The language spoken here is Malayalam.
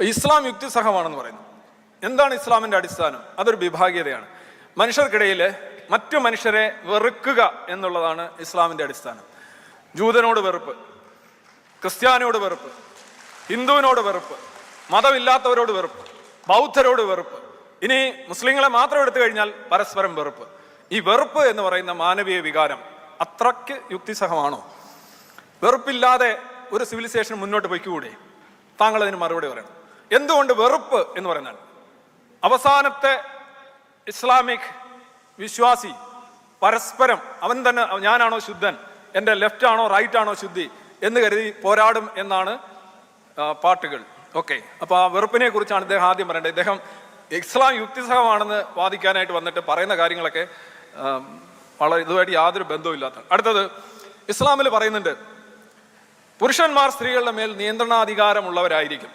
ഇസ്ലാം യുക്തിസഹമാണെന്ന് പറയുന്നു. എന്താണ് ഇസ്ലാമിന്റെ അടിസ്ഥാനം? അതൊരു വിഭാഗീയതയാണ്. മനുഷ്യർക്കിടയിൽ മറ്റു മനുഷ്യരെ വെറുക്കുക എന്നുള്ളതാണ് ഇസ്ലാമിന്റെ അടിസ്ഥാനം. ജൂതനോട് വെറുപ്പ് ക്രിസ്ത്യാനിയോട് വെറുപ്പ് ഹിന്ദുവിനോട് വെറുപ്പ് മതമില്ലാത്തവരോട് വെറുപ്പ് ബൗദ്ധരോട് വെറുപ്പ്. ഇനി മുസ്ലിങ്ങളെ മാത്രം എടുത്തു കഴിഞ്ഞാൽ പരസ്പരം വെറുപ്പ്. ഈ വെറുപ്പ് എന്ന് പറയുന്ന മാനവീയ വികാരം അത്രയ്ക്ക് യുക്തിസഹമാണോ? വെറുപ്പില്ലാതെ ഒരു സിവിലൈസേഷൻ മുന്നോട്ട് പോയിക്കൂടെ? താങ്കൾ അതിന് മറുപടി പറയണം. എന്തുകൊണ്ട് വെറുപ്പ് എന്ന് പറഞ്ഞാൽ അവസാനത്തെ ഇസ്ലാമിക് വിശ്വാസി പരസ്പരം അവൻ തന്നെ ഞാനാണോ ശുദ്ധൻ എന്റെ ലെഫ്റ്റ് ആണോ റൈറ്റ് ആണോ ശുദ്ധി എന്ന് കരുതി പോരാടും എന്നാണ് പാട്ടുകൾ. ഓക്കെ അപ്പൊ ആ വെറുപ്പിനെ കുറിച്ചാണ് ഇദ്ദേഹം ആദ്യം പറയേണ്ടത്. ഇദ്ദേഹം ഇസ്ലാം യുക്തിസഹമാണെന്ന് വാദിക്കാനായിട്ട് വന്നിട്ട് പറയുന്ന കാര്യങ്ങളൊക്കെ വളരെ ഇതുമായിട്ട് യാതൊരു ബന്ധവുമില്ലാത്ത അടുത്തത് ഇസ്ലാമിൽ പറയുന്നുണ്ട് പുരുഷന്മാർ സ്ത്രീകളുടെ മേൽ നിയന്ത്രണാധികാരമുള്ളവരായിരിക്കും.